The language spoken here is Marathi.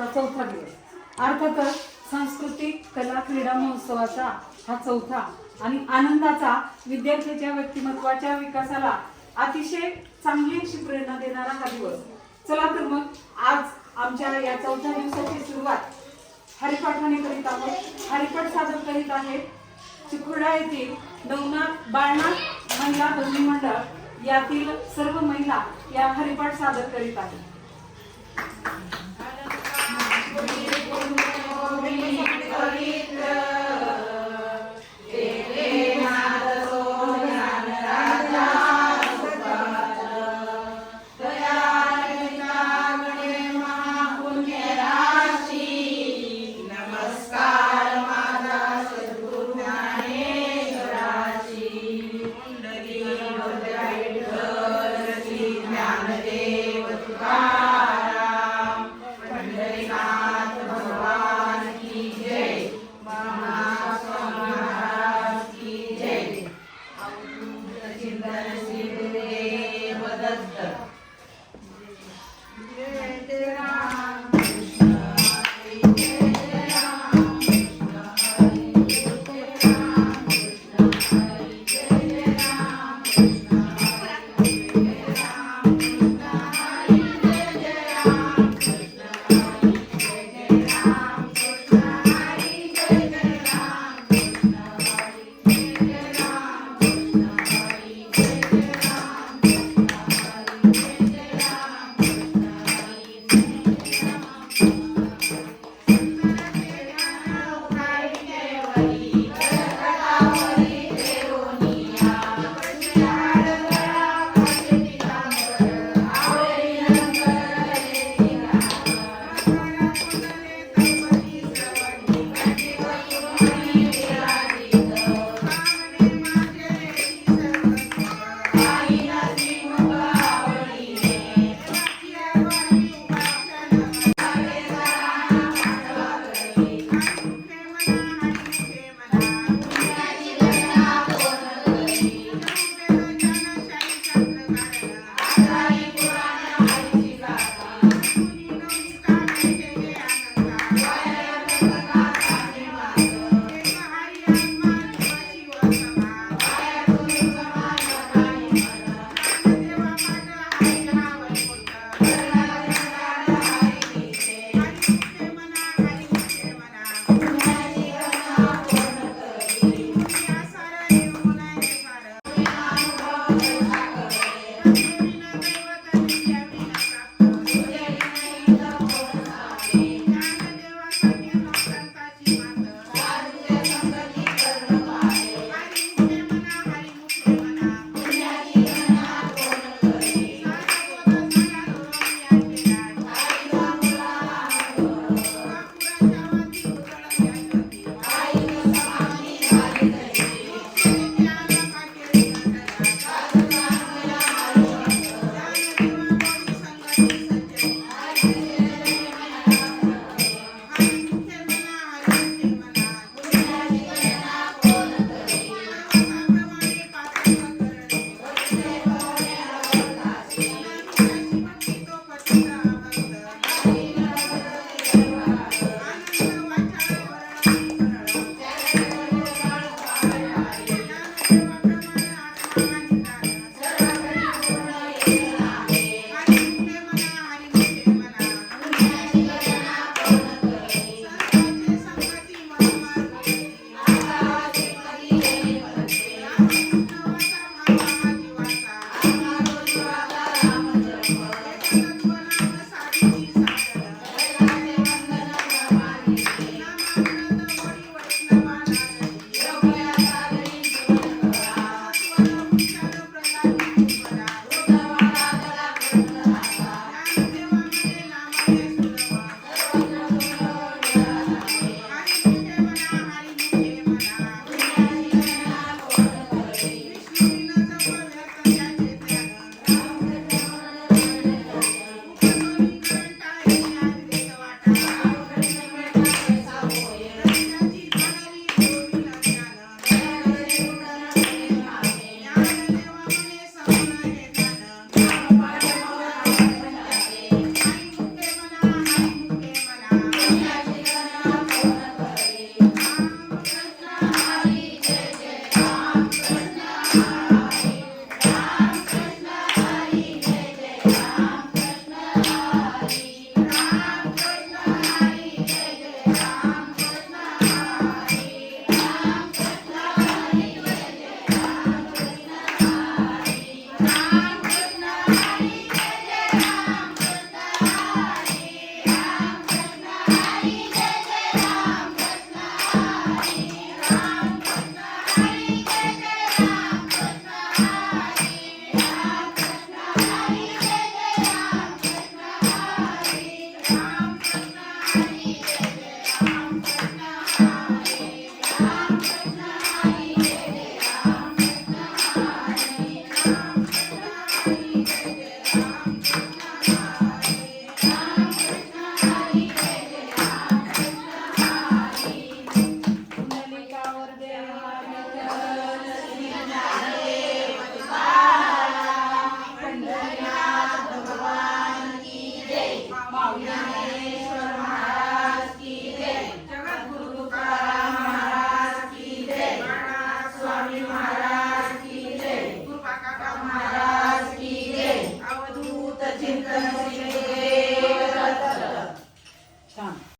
आजचा चौथा दिवस. अर्थातच सांस्कृतिक कला क्रीडा महोत्सवाचा हा चौथा आणि आनंदाचा विद्यार्थ्याच्या व्यक्तिमत्वाच्या विकासाला अतिशय चांगली अशी प्रेरणा देणारा हा दिवस. चला तर मग आज आमच्या या चौथ्या दिवसाची सुरुवात हरिपाठाने करीत आहोत. हरिपाठ सादर करीत आहेत चिखुर्डा येथील नवनाथ बाळनाथ महिला भजनी मंडळ. यातील सर्व महिला या हरिपाठ सादर करीत आहेत. Thank you. Thank you.